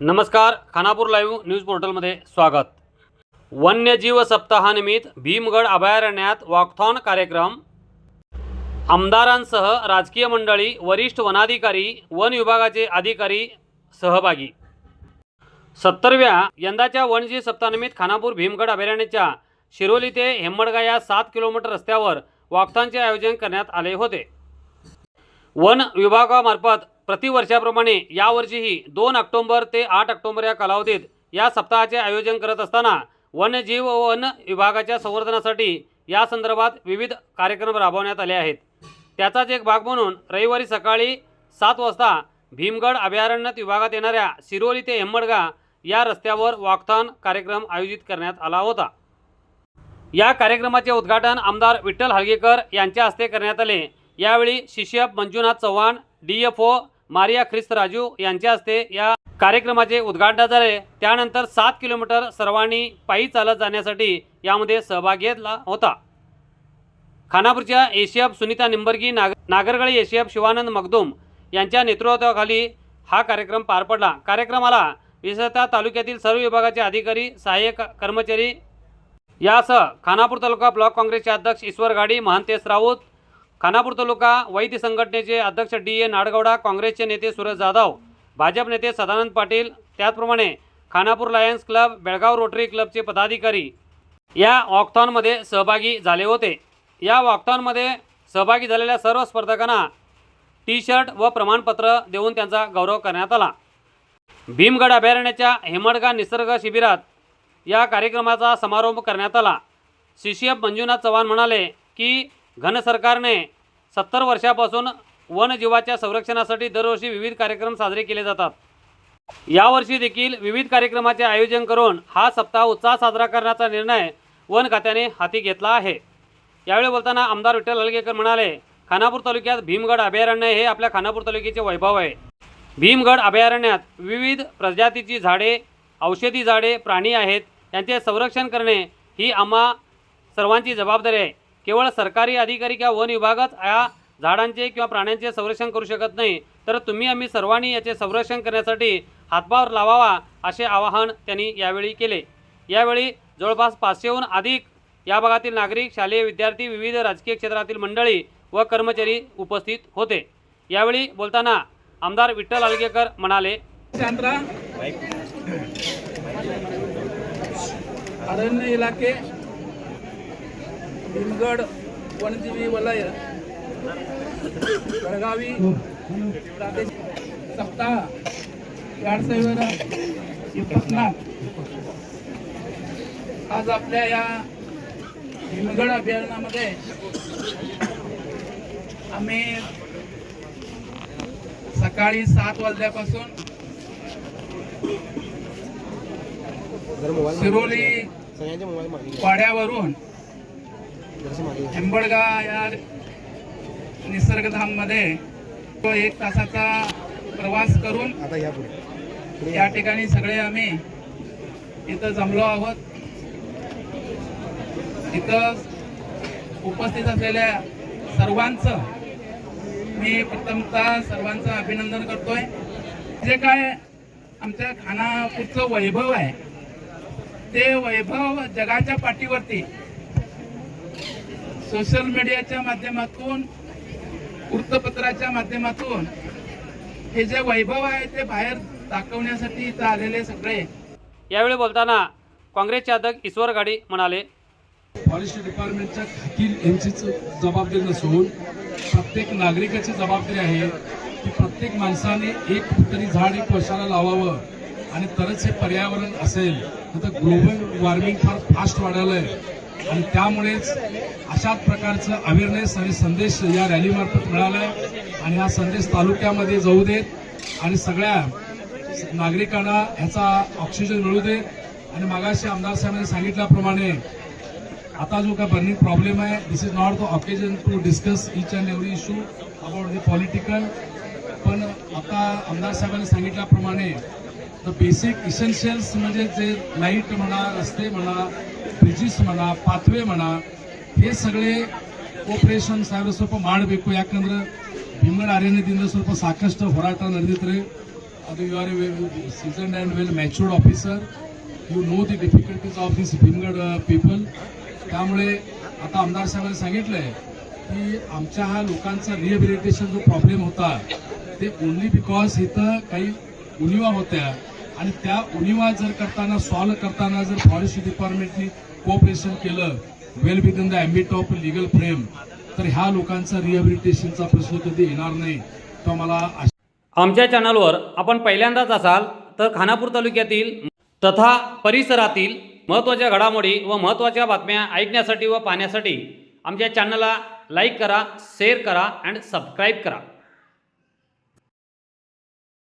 नमस्कार Khanapur live news पोर्टलमध्ये स्वागत. वन्यजीव सप्ताहानिमित्त भीमगड अभयारण्यात वॉकथॉन कार्यक्रम. आमदारांसह राजकीय मंडळी वरिष्ठ वनाधिकारी वन विभागाचे अधिकारी सहभागी. सत्तरव्या यंदाच्या वन्यजीव सप्ताहानिमित्त खानापूर भीमगड अभयारण्याच्या शिरोली ते हेम्मडगा या सात किलोमीटर रस्त्यावर वॉकथॉनचे आयोजन करण्यात आले होते. वन विभागामार्फत प्रतिवर्षाप्रमाणे यावर्षीही दोन ऑक्टोंबर ते आठ ऑक्टोंबर या कालावधीत या सप्ताहाचे आयोजन करत असताना वन्यजीव व वन विभागाच्या संवर्धनासाठी या संदर्भात विविध कार्यक्रम राबवण्यात आले आहेत. त्याचाच एक भाग म्हणून रविवारी सकाळी सात वाजता भीमगड अभयारण्यात विभागात येणाऱ्या शिरोली ते हेम्मडगा या रस्त्यावर वॉकथॉन कार्यक्रम आयोजित करण्यात आला होता. या कार्यक्रमाचे उद्घाटन आमदार विठ्ठल हलगेकर यांच्या हस्ते करण्यात आले. यावेळी शिष्यप Manjunath Chavan D F O Maria Christ Raju यांच्या हस्ते या कार्यक्रमाचे उद्घाटन झाले त्यानंतर सात किलोमीटर सर्वांनी पायी चालत जाण्यासाठी यामध्ये सहभाग घेतला होता. खानापूरच्या एशियप सुनीता निंबर्गी नाग नागरगळी एशियप शिवानंद मगदुम यांच्या नेतृत्वाखाली हा कार्यक्रम पार पडला. कार्यक्रमाला विशेषतः तालुक्यातील सर्व विभागाचे अधिकारी सहाय्यक कर्मचारी यासह खानापूर तालुका ब्लॉक काँग्रेसचे अध्यक्ष ईश्वर गाडी महंतेश राऊत खानापूर तालुका वैद्य संघटनेचे अध्यक्ष डी ए नाडगौडा काँग्रेसचे नेते सुरज जाधव भाजप नेते सदानंद पाटील त्याचप्रमाणे Khanapur lions club Belgaum rotary क्लबचे पदाधिकारी या वॉकथॉनमध्ये सहभागी झाले होते. या वॉकथॉनमध्ये सहभागी झालेल्या सर्व स्पर्धकांना टी शर्ट व प्रमाणपत्र देऊन त्यांचा गौरव करण्यात आला. भीमगड अभयारण्याच्या हेमडगा निसर्ग शिबिरात या कार्यक्रमाचा समारोप करण्यात आला. शिष्यप मंजुनाथ चव्हाण म्हणाले की घन सरकारने सत्तर वर्षापासून वनजीवाच्या संरक्षणासाठी दरवर्षी विविध कार्यक्रम साजरे केले जातात. यावर्षी देखील विविध कार्यक्रमाचे आयोजन करून हा सप्ताह उत्साह साजरा करण्याचा निर्णय वन खात्याने हाती घेतला आहे. यावेळी बोलताना आमदार विठ्ठल हलगेकर म्हणाले खानापूर तालुक्यात भीमगड अभयारण्य हे आपल्या खानापूर तालुक्याचे वैभव आहे. भीमगड अभयारण्यात विविध प्रजातीची झाडे औषधी झाडे प्राणी आहेत. यांचे संरक्षण करणे ही आम्हा सर्वांची जबाबदारी आहे. केवळ सरकारी अधिकारी किंवा वन विभागच या झाडांचे किंवा प्राण्यांचे संरक्षण करू शकत नाही तर तुम्ही आम्ही सर्वांनी याचे संरक्षण करण्यासाठी हातभार लावावा असे आवाहन त्यांनी यावेळी केले. यावेळी जवळपास पाचशेहून अधिक या भागातील नागरिक शालेय विद्यार्थी विविध राजकीय क्षेत्रातील मंडळी व कर्मचारी उपस्थित होते. यावेळी बोलताना आमदार विठ्ठल आलगेकर म्हणाले अरण्य इलाके भीमगड वनजीवी वलय बेळगावी प्रादेशिक याडसेवर आज आपल्या या भीमगड अभियानामध्ये आम्ही सकाळी सात वाजल्यापासून शिरोली पाड्यावरून हेंबडगा या निसर्गधाममध्ये तो एक तासाचा प्रवास करून आता या पुढे. या ठिकाणी सगळे आम्ही इथं जमलो आहोत. इथं उपस्थित असलेल्या सर्वांचं मी प्रथमतः सर्वांचं अभिनंदन करतोय. जे काय आमच्या खानापूरचं वैभव आहे ते वैभव जगाच्या पाठीवरती सोशल मीडियाच्या माध्यमातून वृत्तपत्राच्या माध्यमातून हे जे वैभव आहे ते बाहेर दाखवण्यासाठी इथं आलेले सगळे. यावेळी बोलताना काँग्रेसचे अध्यक्ष ईश्वर गाडी म्हणाले फॉरेस्ट डिपार्टमेंटच्या खातील यांचीच जबाबदारी नसून प्रत्येक नागरिकाची जबाबदारी आहे की प्रत्येक माणसाने एक तरी झाड एक वर्षाला लावावं आणि तरच हे पर्यावरण असेल. आता ग्लोबल वॉर्मिंग फार फास्ट वाढायलं आहे आणि त्यामुळेच अशाच प्रकारचं अवेअरनेस आणि संदेश या रॅलीमार्फत मिळाला आहे आणि हा संदेश तालुक्यामध्ये जाऊ देत आणि सगळ्या नागरिकांना ह्याचा ऑक्सिजन मिळू देत. आणि मागाशी आमदार साहेबांनी सांगितल्याप्रमाणे आता जो काय बर्निंग प्रॉब्लेम आहे this is not the occasion to discuss each and every issue about the political पण आता आमदार साहेबांनी सांगितल्याप्रमाणे द बेसिक इसेन्शियल्स म्हणजे जे लाइट म्हणा रस्ते म्हणा ಬ್ರಿಡ್ಜಸ್ म्हणा ಪಾತ್ವೆ म्हणा हे ಸಗಳೆ ಕೋಪರೇಷನ್ ಸಾವಿರ ಸ್ವಲ್ಪ ಮಾಡಬೇಕು ಯಾಕಂದ್ರೆ ಭೀಮಗಡ ಅರಣ್ಯದಿಂದ ಸ್ವಲ್ಪ ಸಾಕಷ್ಟು ಹೋರಾಟ ನಡೆದಿತ್ತು आता you are a seasoned and well matured officer you know the difficulties of this Bhimgad people त्यामुळे आता आमदार साहेबांनी सांगितलंय की आमच्या हा लोकांचा रिहॅबिलिटेशन जो प्रॉब्लेम होता ते ओनली बिकॉज इथं काही उणिवा होत्या आणि त्या उणिवा जर करताना सॉल्व्ह करताना जर फॉरेस्ट डिपार्टमेंटनी कोऑपरेशन केलं well within the ambit of legal frame तर ह्या लोकांचा रिहॅबिलिटेशनचा प्रश्न कधी येणार नाही तो मला आमच्या चॅनलवर आपण पहिल्यांदाच असाल तर खानापूर तालुक्यातील तथा परिसरातील महत्त्वाच्या घडामोडी व महत्त्वाच्या बातम्या ऐकण्यासाठी व पाहण्यासाठी आमच्या चॅनलला लाईक करा शेअर करा अँड सबस्क्राईब करा.